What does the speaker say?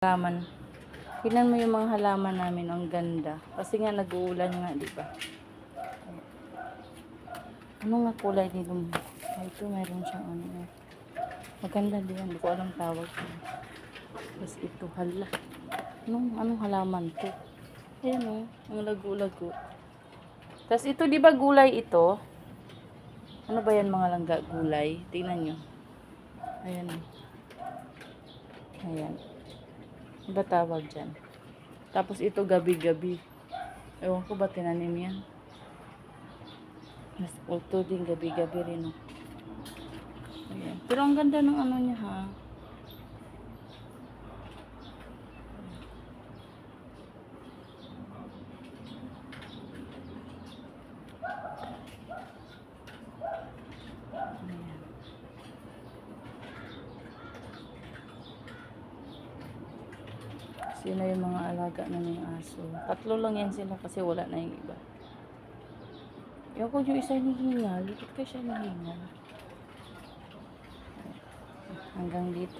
halaman. Tingnan mo yung mga halaman namin, ang ganda. Kasi nga nag-uulan nga, di ba? Ano nga kulay nito? Ay, ito meron siyang ano. Maganda din, hindi ko alam tawag. Tapos ito, hala. Anong, anong halaman to? Ayan o, ang lago-lago. Tapos ito, di ba gulay ito? Ano ba yan mga langga gulay? Tingnan nyo. Ayan o. Ayan. Ba tawag dyan? Tapos ito gabi-gabi. Ewan ko ba tinanim yan? Mas ito din gabi-gabi rin. Oh. Ayan. Pero ang ganda ng ano niya ha. Ayan. Sino yung mga alaga na ng aso? Tatlo lang yan sila kasi wala na yung iba. Yung ko yung isa hihingal. Bakit ka siya hihingal? Hanggang dito